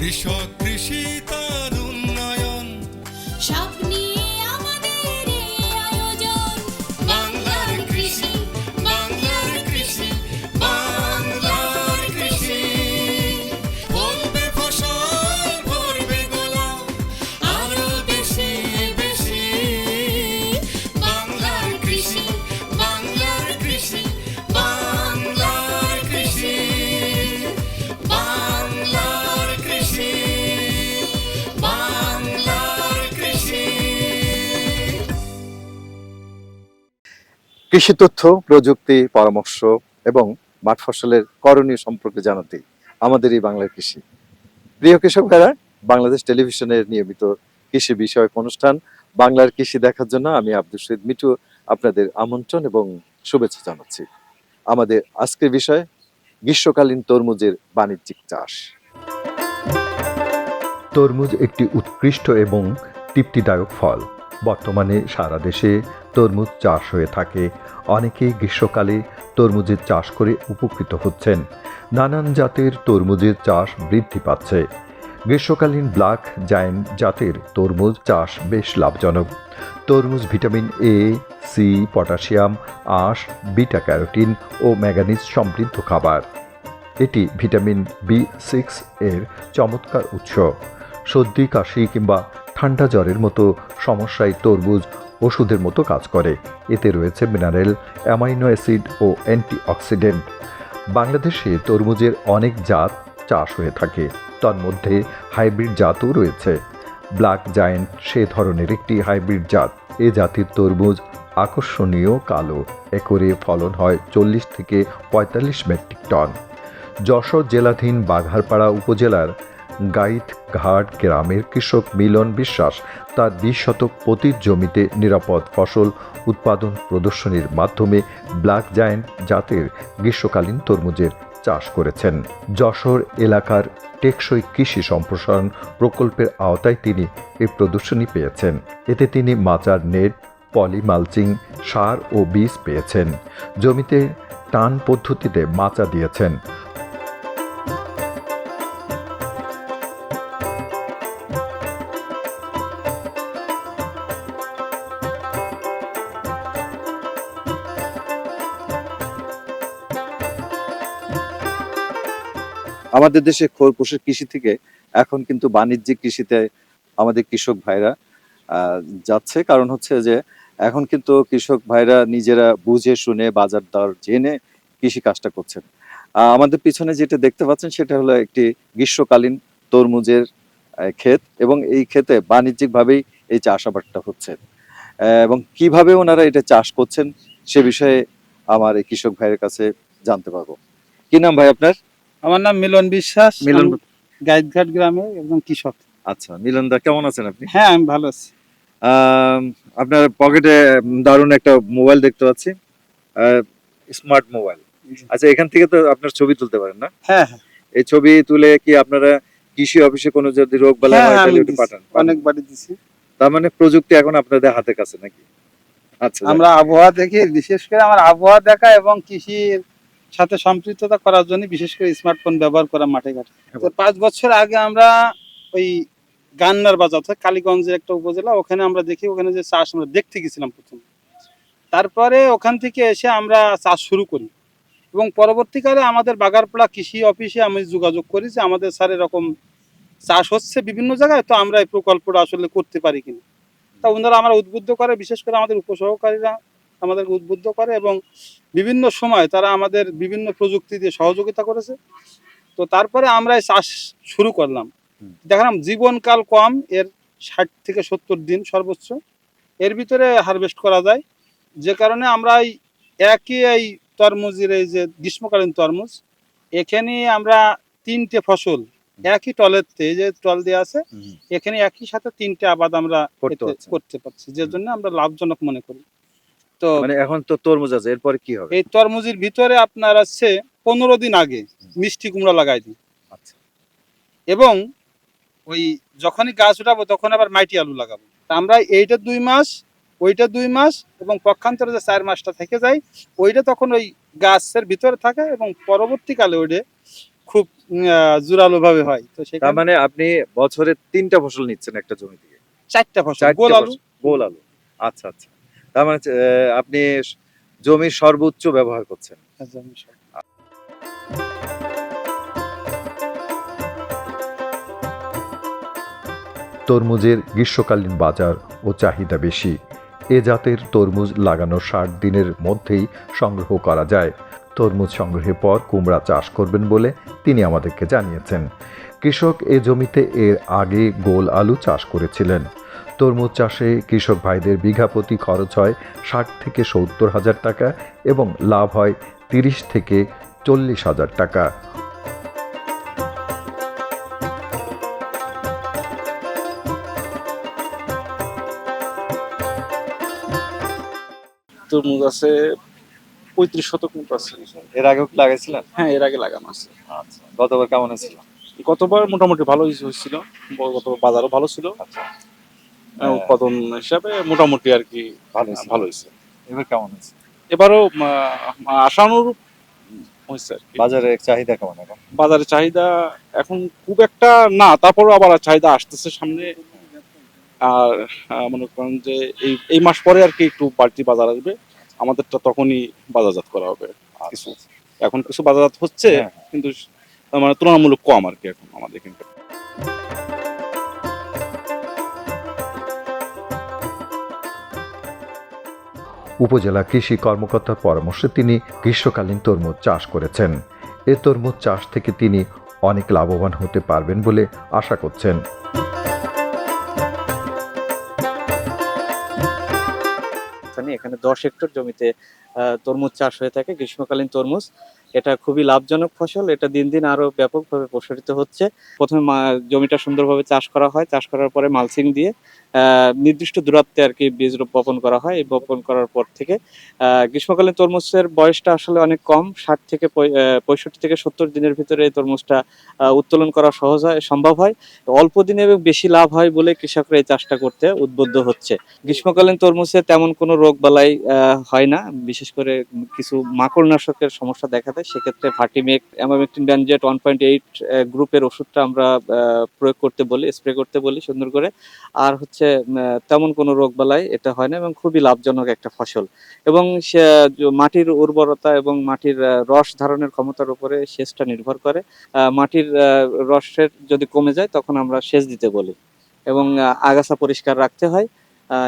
কৃষক কৃষি তার কৃষি তথ্য, প্রযুক্তি, পরামর্শ এবং মাঠ ফসলের করণীয় সম্পর্কে জানাতে আমাদের এই বাংলার কৃষি। প্রিয় কৃষক ভাইরা, বাংলাদেশ টেলিভিশনের নিয়মিত কৃষি বিষয়ক অনুষ্ঠান বাংলার কৃষি দেখার জন্য আমি আব্দুল শহীদ মিঠু আপনাদের আমন্ত্রণ এবং শুভেচ্ছা জানাচ্ছি। আমাদের আজকের বিষয়, গ্রীষ্মকালীন তরমুজের বাণিজ্যিক চাষ। তরমুজ একটি উৎকৃষ্ট এবং তৃপ্তিদায়ক ফল। বর্তমানে সারা দেশে তরমুজ চাষ হয়ে থাকে। অনেকেই গ্রীষ্মকালে তরমুজের চাষ করে উপকৃত হচ্ছেন। নানান জাতের তরমুজের চাষ বৃদ্ধি পাচ্ছে। গ্রীষ্মকালীন ব্ল্যাক জায়েন্ট জাতের তরমুজ চাষ বেশ লাভজনক। তরমুজ ভিটামিন এ, সি, পটাশিয়াম, আঁশ, বিটা ক্যারোটিন ও ম্যাঙ্গানিজ সমৃদ্ধ খাবার। এটি ভিটামিন বি সিক্স এর চমৎকার উৎস। সর্দি, কাশি কিংবা ঠান্ডা জ্বরের মতো, সমস্যায় তরমুজ, ওষুধের মতো কাজ করে। এতে রয়েছে মিনারেল, অ্যামাইনো অ্যাসিড ও অ্যান্টিঅক্সিডেন্ট। বাংলাদেশে তরমুজের অনেক জাত চাষ হয়ে থাকে। তন্মধ্যে হাইব্রিড জাতও রয়েছে। ব্ল্যাক জায়েন্ট সে ধরনের একটি হাইব্রিড জাত। এ জাতির তরমুজ আকর্ষণীয় কালো। একরে ফলন হয় চল্লিশ থেকে পঁয়তাল্লিশ মেট্রিক টন। যশোর জেলাধীন বাঘারপাড়া উপজেলার গাইত, ঘাট, গ্রামের কৃষক মিলন বিশ্বাস, তার বিশ শতক পতির জমিতে নিরাপদ ফসল উৎপাদন প্রদর্শনীর মাধ্যমে ব্ল্যাক জায়েন্ট জাতের গ্রীষ্মকালীন তরমুজের চাষ করেছেন। যশোর এলাকার টেকসই কৃষি সম্প্রসারণ প্রকল্পের আওতায় তিনি এই প্রদর্শনী পেয়েছেন। এতে তিনি মাচার নেট পলি মালচিং সার ও বীজ পেয়েছেন। জমিতে টান পদ্ধতিতে মাচা দিয়েছেন। আমাদের দেশে খোরপোশের কৃষি থেকে এখন কিন্তু বাণিজ্যিক কৃষিতে আমাদের কৃষক ভাইরা যাচ্ছে। কারণ হচ্ছে যে এখন কিন্তু কৃষক ভাইরা নিজেরা বুঝে শুনে বাজার দর জেনে কৃষি কাজটা করছেন। আমাদের পিছনে যেটা দেখতে পাচ্ছেন সেটা হলো একটি গ্রীষ্মকালীন তরমুজের ক্ষেত এবং এই ক্ষেতে বাণিজ্যিকভাবেই এই চাষাবাদটা হচ্ছে। এবং কীভাবে ওনারা এটা চাষ করছেন সে বিষয়ে আমার এই কৃষক ভাইয়ের কাছে জানতে পারব। কি নাম ভাই আপনার? আমার নাম মিলন বিশ্বাস মিলন আমি গাইদঘাট গ্রামে একজন কৃষক। আচ্ছা মিলন দা কেমন আছেন আপনি? হ্যাঁ আমি ভালো আছি। আপনার পকেটে দারুণ একটা মোবাইল দেখতে পাচ্ছি স্মার্ট মোবাইল। আচ্ছা এখান থেকে তো আপনার ছবি তুলতে পারেন না? হ্যাঁ হ্যাঁ। এই ছবি তুলে কি আপনারা কৃষি অফিসে কোনো যদি রোগ বালাই হ্যাঁ, হয় তাহলে ওটা দিছি। পাঠান অনেক বাড়ি দিছি। তার মানে প্রযুক্তি এখন আপনাদের হাতে কাছে নাকি? আচ্ছা আমরা আবহাওয়া দেখি বিশেষ করে আমার আবহাওয়া দেখা এবং কৃষির সাথে সম্পৃক্ততা করার জন্য বিশেষ করে স্মার্টফোন ব্যবহার করা মাঠে ঘাটে। পাঁচ বছর আগে আমরা ওই গান্নার বাজার অর্থাৎ কালীগঞ্জের একটা উপজেলা, ওখানে আমরা দেখি, ওখানে যে চাষ আমরা দেখতে গেছিলাম প্রথম। তারপরে ওখান থেকে এসে আমরা চাষ শুরু করি। এবং পরবর্তীকালে আমাদের বাগারপাড়া কৃষি অফিসে আমি যোগাযোগ করি যে আমাদের স্যার এরকম চাষ হচ্ছে বিভিন্ন জায়গায়, তো আমরা এই প্রকল্পটা আসলে করতে পারি কিনা। তা ওনারা আমরা উদ্বুদ্ধ করে, বিশেষ করে আমাদের উপসহকারীরা আমাদেরকে উদ্বুদ্ধ করে এবং বিভিন্ন সময় তারা আমাদের বিভিন্ন প্রযুক্তি দিয়ে সহযোগিতা করেছে। তো তারপরে আমরা চাষ শুরু করলাম। দেখলাম জীবনকাল কম এর ষাট থেকে সত্তর দিন সর্বোচ্চ। এর ভিতরে হারভেস্ট করা যায়। যে কারণে আমরা এই একই এই তরমুজের এই যে গ্রীষ্মকালীন তরমুজ এখানে আমরা তিনটে ফসল একই টলেতে যে টল দেওয়া আছে এখানে একই সাথে তিনটে আবাদ আমরা করতে করতে পারছি যে জন্য আমরা লাভজনক মনে করি। তো মানে এখন তো তরমুজ আছে এরপরে কি হবে? এই তরমুজের ভিতরে আপনার আছে পনেরো দিন আগে মিষ্টি কুমড়া লাগাই দিই। আচ্ছা। এবং ওই যখনই গাছ উঠাবো তখন আবার মাটি আলু লাগাবো। আমরা এইটা দুই মাস ওইটা দুই মাস এবং পক্ষান্তরে যে চার মাসটা থেকে যায় ওইটা তখন ওই গাছের ভিতরে থাকে এবং পরবর্তীকালে ওইটা খুব জোরালো ভাবে হয়। তো তার মানে আপনি বছরে তিনটা ফসল নিচ্ছেন একটা জমি থেকে চারটা ফসল গোল আলু। গোল আলু। আচ্ছা আচ্ছা। তার মানে আপনি জমির সর্বোচ্চ ব্যবহার করছেন। তরমুজের গ্রীষ্মকালীন বাজার ও চাহিদা বেশি। এ জাতের তরমুজ লাগানো ষাট দিনের মধ্যেই সংগ্রহ করা যায়। তরমুজ সংগ্রহের পর কুমড়া চাষ করবেন বলে তিনি আমাদেরকে জানিয়েছেন। কৃষক এ জমিতে এর আগে গোল আলু চাষ করেছিলেন। তরমুজ চাষে কৃষক ভাইদের বিঘা প্রতি খরচ হয় ষাট থেকে সত্তর হাজার টাকা এবং লাভ হয় তিরিশ থেকে চল্লিশ হাজার টাকা। তরমুজ আছে পঁয়ত্রিশ শতক মতো আছে। এর আগেও কি লাগাইছিলেন? হ্যাঁ এর আগে লাগানো আছে। আচ্ছা গতবার কেমন হয়েছিল? গতবার মোটামুটি ভালো হয়েছিল গতবার বাজারও ভালো ছিল। আচ্ছা। উৎপাদন হিসাবে মোটামুটি আর কি ভালো। ভালো হয়েছে। এবার কেমন হয়েছে? এবারও আশানুরূপ হয়েছে আর কি। বাজারে চাহিদা কেমন এখন? বাজারের চাহিদা এখন খুব একটা না তারপরও আবার চাহিদা আসতেছে সামনে। আর মনে করেন যে এই এই মাস পরে আর কি একটু বাড়তি বাজার আসবে। আমাদেরটা তখনই বাজারজাত করা হবে। কিছু এখন কিছু বাজারজাত হচ্ছে হ্যাঁ। কিন্তু মানে তুলনামূলক কম আর কি এখন আমাদের এখানকার। উপজেলা কৃষি কর্মকর্তার পরামর্শে তিনি গ্রীষ্মকালীন তরমুজ চাষ করেছেন। এ তরমুজ চাষ থেকে তিনি অনেক লাভবান হতে পারবেন বলে আশা করছেন। এখানে দশ হেক্টর জমিতে তরমুজ চাষ হয়ে থাকে, গ্রীষ্মকালীন তরমুজ। এটা খুবই লাভজনক ফসল, এটা দিন দিন আরও ব্যাপকভাবে প্রসারিত হচ্ছে। প্রথমে জমিটা সুন্দরভাবে চাষ করা হয়, চাষ করার পরে মালচিং দিয়ে নির্দিষ্ট দূরত্বে আর কি বীজ বপন করা হয়। এই বপন করার পর থেকে আহ, গ্রীষ্মকালীন তরমুজের বয়সটা আসলে অনেক কম ষাট থেকে পঁয়ষট্টি থেকে সত্তর দিনের ভিতরে এই তরমুজটা উত্তোলন করা সহজ হয় সম্ভব হয়। অল্প দিনে এবং বেশি লাভ হয় বলে কৃষকরা এই চাষটা করতে উদ্বুদ্ধ হচ্ছে। গ্রীষ্মকালীন তরমুজে তেমন কোনো রোগ বালাই হয় না। বিশেষ করে কিছু মাকড়নাশকের সমস্যা দেখা দেয়। সেক্ষেত্রে Vertimec emamectin benzoate one point eight গ্রুপের ওষুধটা আমরা প্রয়োগ করতে বলি স্প্রে করতে বলি সুন্দর করে। আর হচ্ছে আহ, তেমন কোনো রোগ বালাই এটা হয় না এবং খুবই লাভজনক একটা ফসল। এবং মাটির উর্বরতা এবং মাটির রস ধারণের ক্ষমতার উপরে সেচটা নির্ভর করে। মাটির রসের যদি কমে যায় তখন আমরা সেচ দিতে বলি এবং আগাছা পরিষ্কার রাখতে হয়।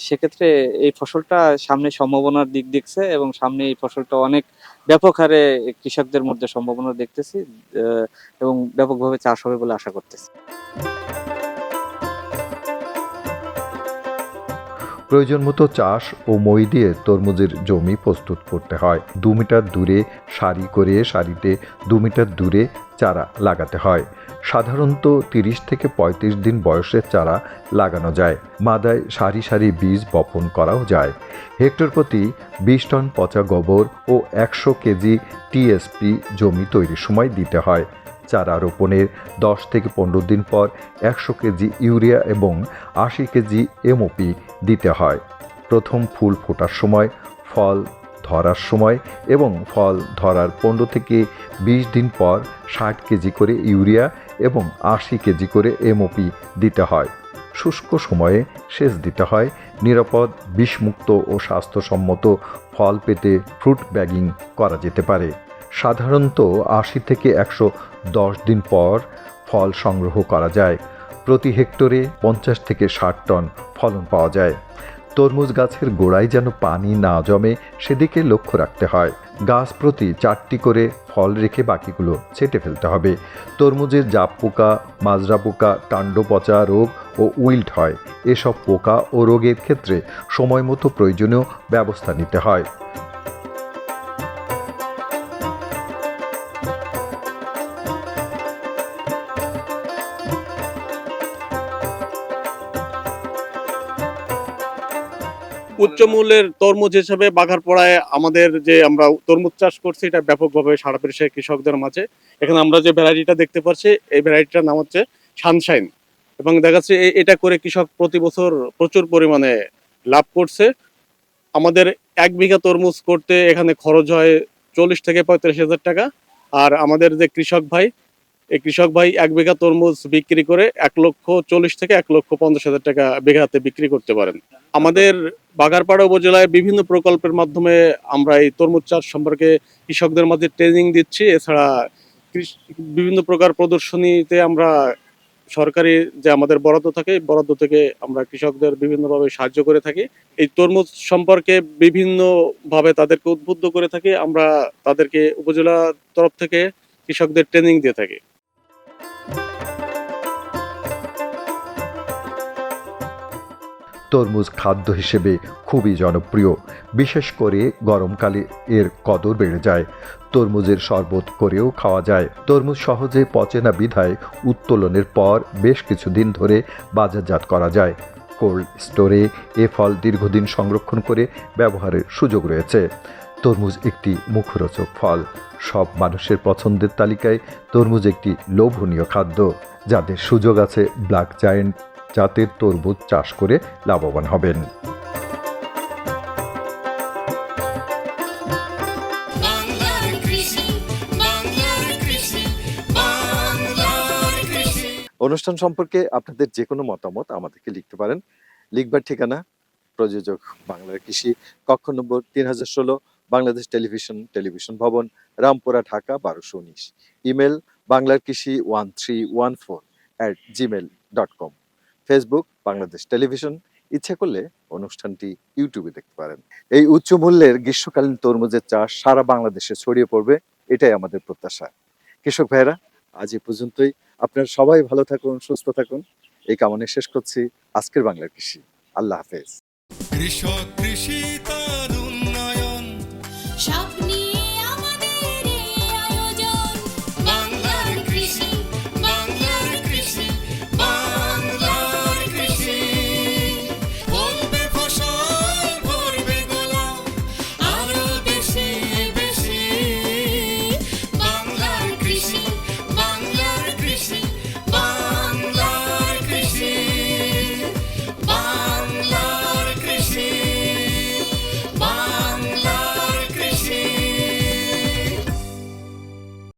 সেক্ষেত্রে এই ফসলটা সামনে সম্ভাবনার দিক দেখছে এবং সামনে এই ফসলটা অনেক ব্যাপক হারে কৃষকদের মধ্যে সম্ভাবনা দেখতেছি এবং ব্যাপকভাবে চাষ হবে বলে আশা করতেছি। প্রয়োজন মতো চাষ ও মই দিয়ে তরমুজের জমি প্রস্তুত করতে হয়। দু মিটার দূরে সারি করে সারিতে দু মিটার দূরে চারা লাগাতে হয়। সাধারণত তিরিশ থেকে পঁয়ত্রিশ দিন বয়সের চারা লাগানো যায়। মাদায় সারি সারি বীজ বপন করাও যায়। হেক্টর প্রতি বিশ টন পচা গোবর ও একশো কেজি টিএসপি জমি তৈরির সময় দিতে হয়। চারা রোপণের দশ থেকে পনেরো দিন পর একশো কেজি ইউরিয়া এবং আশি কেজি এমওপি দিতে হয়। প্রথম ফুল ফোটার সময়, ফল ধরার সময় এবং ফল ধরার পনেরো থেকে বিশ দিন পর ষাট কেজি করে ইউরিয়া এবং আশি কেজি করে এমওপি দিতে হয়। শুষ্ক সময়ে সেচ দিতে হয়। নিরাপদ, বিষমুক্ত ও স্বাস্থ্যসম্মত ফল পেতে ফ্রুট ব্যাগিং করা যেতে পারে। সাধারণত আশি থেকে একশো দশ দিন পর ফল সংগ্রহ করা যায়। প্রতি হেক্টরে পঞ্চাশ থেকে ষাট টন ফলন পাওয়া যায়। তরমুজ গাছের গোড়ায় যেন পানি না জমে সেদিকে লক্ষ্য রাখতে হয়। গাছ প্রতি চারটি করে ফল রেখে বাকিগুলো ছেটে ফেলতে হবে। তরমুজের জাপ পোকা, মাজরা পোকা কাণ্ড পচা রোগ ও উইল্ট হয়। এসব পোকা ও রোগের ক্ষেত্রে সময় মতো প্রয়োজনীয় ব্যবস্থা নিতে হয়। উচ্চ মূল্যের তরমুজ হিসেবে বাঘারপড়ায় আমাদের যে আমরা তরমুজ চাষ করছি এটা ব্যাপকভাবে সারা পেরেছে কৃষকদের মাঝে। এখানে আমরা যে ভ্যারাইটিটা দেখতে পাচ্ছি এই ভ্যারাইটিটার নাম হচ্ছে সানশাইন। এবং দেখা যাচ্ছে এটা করে কৃষক প্রতি বছর প্রচুর পরিমাণে লাভ করছে। আমাদের এক বিঘা তরমুজ করতে এখানে খরচ হয় চল্লিশ থেকে পঁয়ত্রিশ হাজার টাকা। আর আমাদের যে কৃষক ভাই এই কৃষক ভাই এক বিঘা তরমুজ বিক্রি করে এক লক্ষ চল্লিশ থেকে এক লক্ষ পঞ্চাশ হাজার টাকা বিঘাতে বিক্রি করতে পারেন। আমাদের বাগারপাড়া উপজেলায় বিভিন্ন প্রকল্পের মাধ্যমে আমরা এই তরমুজ চাষ সম্পর্কে কৃষকদের মাঝে ট্রেনিং দিচ্ছি। এছাড়া বিভিন্ন প্রকার প্রদর্শনীতে আমরা সরকারি যে আমাদের বরাদ্দ থাকে বরাদ্দ থেকে আমরা কৃষকদের বিভিন্নভাবে সাহায্য করে থাকি। এই তরমুজ সম্পর্কে বিভিন্নভাবে তাদেরকে উদ্বুদ্ধ করে থাকি। আমরা তাদেরকে উপজেলা তরফ থেকে কৃষকদের ট্রেনিং দিয়ে থাকি। তরমুজ খাদ্য হিসেবে খুবই জনপ্রিয়। বিশেষ করে গরমকালে এর কদর বেড়ে যায়। তরমুজের শরবত করেও খাওয়া যায়। তরমুজ সহজে পচে না বিধায় উত্তোলনের পর বেশ কিছুদিন ধরে বাজারজাত করা যায়। কোল্ড স্টোরে এ ফল দীর্ঘদিন সংরক্ষণ করে ব্যবহারের সুযোগ রয়েছে। তরমুজ একটি মুখরোচক ফল। সব মানুষের পছন্দের তালিকায় তরমুজ একটি লোভনীয় খাদ্য। যাদের সুযোগ আছে ব্ল্যাক জায়েন্ট জাতের তরমুজ চাষ করে লাভবান হবেন। অনুষ্ঠান সম্পর্কে আপনাদের যে কোনো মতামত আমাদেরকে লিখতে পারেন। লিখবার ঠিকানা প্রযোজক বাংলার কৃষি কক্ষ নম্বর তিন হাজার ষোলো বাংলাদেশ টেলিভিশন টেলিভিশন ভবন রামপুরা ঢাকা বারোশো উনিশ। ইমেল বাংলার কৃষি one three one four at Gmail dot com Facebook Bangladesh television ইচ্ছে করলে অনুষ্ঠানটি ইউটিউবে দেখতে পারেন। এই উচ্চ মূল্যের গ্রীষ্মকালীন তরমুজের চাষ সারা বাংলাদেশে ছড়িয়ে পড়বে, এটাই আমাদের প্রত্যাশা। কৃষক ভাইরা আজ এ পর্যন্তই। আপনারা সবাই ভালো থাকুন, সুস্থ থাকুন। এই কামনে শেষ করছি। আজকের বাংলার কৃষি। আল্লাহ হাফেজ। কৃষক কৃষি তার